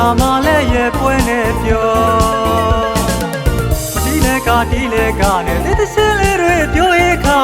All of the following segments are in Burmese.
ကာမလည်းရဲ့ပွဲနဲ့ပြောမတီးလည်းကတီးလည်းကနဲ့လက်သစင်းလေးတွေပြောရခါ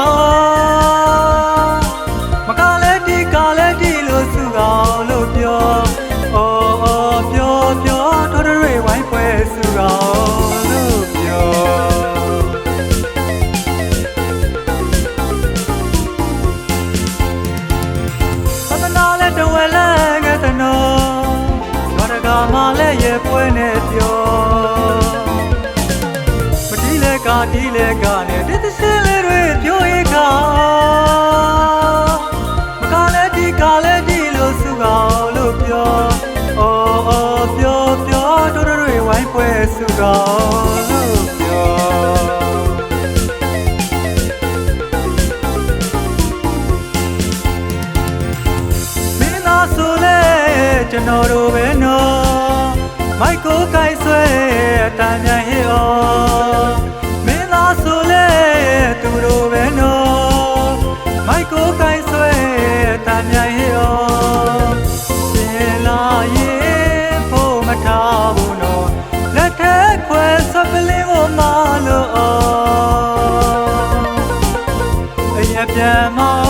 ကာမလဲရဲ့ပွဲနဲ့ပြောမတီးလဲကာတီးလဲကာနဲ့တစ်သစင်းလေးတွေပြောရခါမကလဲတီကာလဲတီလို့စုကောင်လို့ပြောအော်အော်ပြောပြောတို့တို့တွေဝိုင်းပွဲစုကောင်လို့ပြောမင်းသားဆိုလဲကျွန်တော်တို့ပဲနော် မိုက်ကိုကိုက်ဆွဲအတန်မြန်ဟေ့ဩမင်းသားဆိုလဲသူတို့ပဲနော်မိုက်ကိုကိုက်ဆွဲအတန်မြန်ဟေ့ဩရှင်လာရင်ဖို့မထားဘူးနော်လက်ထက်ခွဲဆွပလင်းကိုမလို့ဩအရင်ပြန်မမိ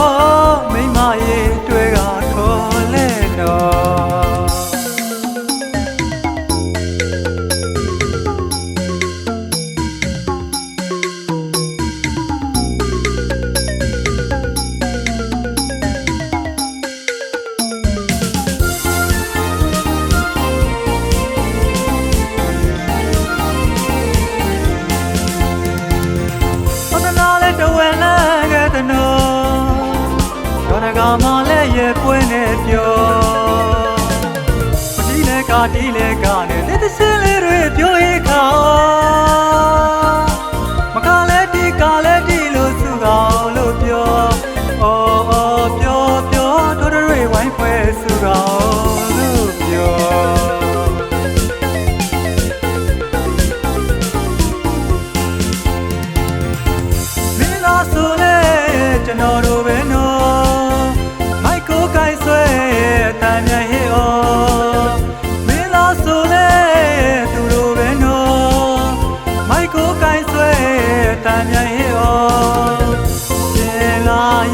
ဒေါနကမလဲရဲ့ပွဲနဲ့ပြောမတီးလဲကာတီးလဲကာနဲ့လက်သစင်းလေးတွေပြောရခါ က်ကိုကိုင်ဆွဲအတန်မြန်ဟေ့ဩရှင်လာရ